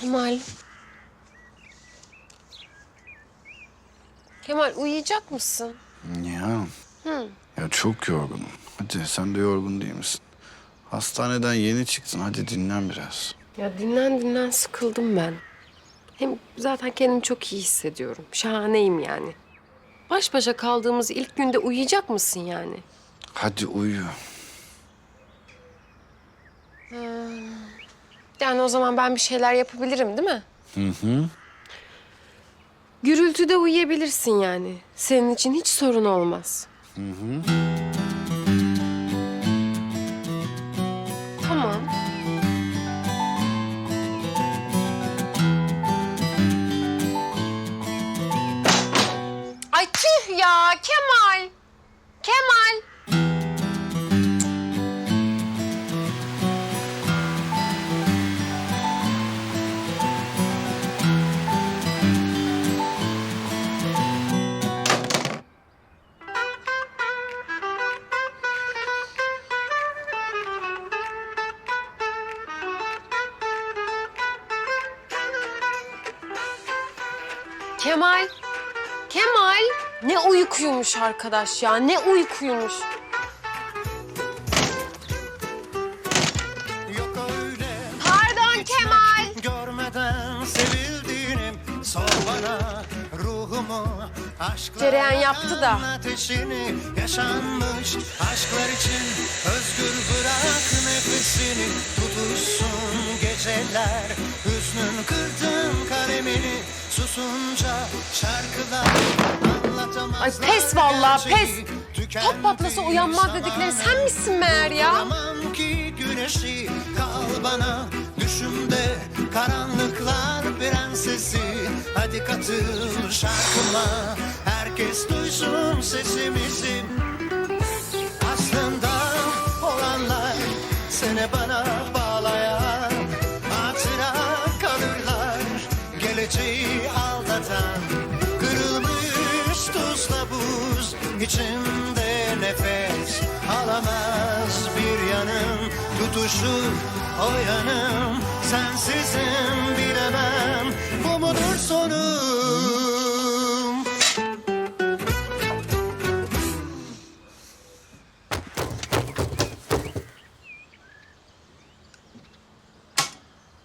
Kemal. Kemal uyuyacak mısın? Ya. Ya çok yorgunum. Hadi sen de yorgun değil misin? Hastaneden yeni çıktın. Hadi dinlen biraz. Ya dinlen dinlen sıkıldım ben. Hem zaten kendimi çok iyi hissediyorum. Şahaneyim yani. Baş başa kaldığımız ilk günde uyuyacak mısın yani? Hadi uyu. Yani o zaman ben bir şeyler yapabilirim değil mi? Hı hı. Gürültüde uyuyabilirsin yani. Senin için hiç sorun olmaz. Hı hı. Tamam. Ay tüh ya Kemal. Kemal. Kemal. Kemal. Ne uykuymuş arkadaş ya. Ne uykuymuş. Pardon Kemal. görmeden sevildiğim sor bana ruhumu Cereyan yaptı da. ateşini yaşanmış aşklar için özgür bırak nefesini tutuşsun geceler hüznün kırdın kalemini susunca şarkılar anlatamaz Ay pes vallahi pes. Top patlasa uyanmaz dedikleri sen misin meğer ya? Ki güneşi kal bana. Düşümde karanlıklar prensesi. Hadi katıl şarkıma herkes duysun sesimizi. Aslında olanlar seni bana aldatan Kırılmış tuzla buz içimde nefes alamaz bir yanım. Tutuşur o yanım sensizim bilemem. Bu mudur sonum?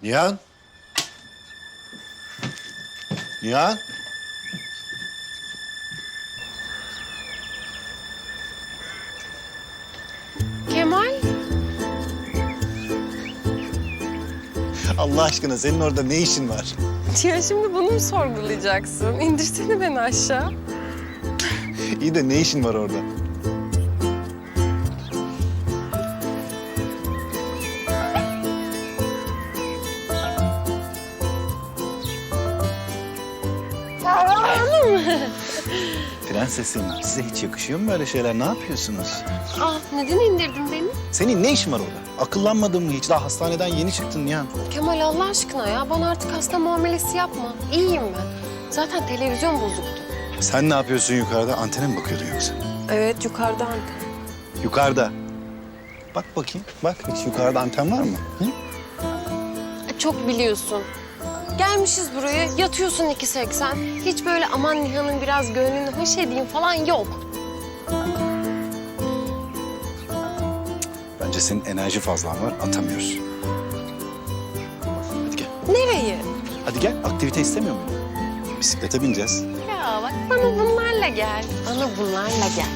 Nihan. Nihan. Kemal. Allah aşkına senin orada ne işin var? Ya şimdi bunu mu sorgulayacaksın? İndirsene beni aşağı. İyi de ne işin var orada? Prensesim size hiç yakışıyor mu böyle şeyler? Ne yapıyorsunuz? Ah neden indirdin beni? Senin ne işin var orada? Akıllanmadın mı hiç? Daha hastaneden yeni çıktın Nihan. Kemal Allah aşkına ya bana artık hasta muamelesi yapma. İyiyim ben. Zaten televizyon bozuktu. Sen ne yapıyorsun yukarıda? Antene mi bakıyordun yoksa? Evet yukarıda anten. Yukarıda. Bak bakayım. Bak hiç yukarıda anten var mı? Hı? Çok biliyorsun. Gelmişiz buraya, yatıyorsun 2.80. Hiç böyle aman Nihan'ın biraz gönlünü hoş edeyim falan yok. Bence senin enerji fazlan var. Atamıyorsun. Hadi gel. Nereye? Hadi gel. Aktivite istemiyor musun? Bisiklete bineceğiz. Ya bak bana bunlarla gel. Bana bunlarla gel.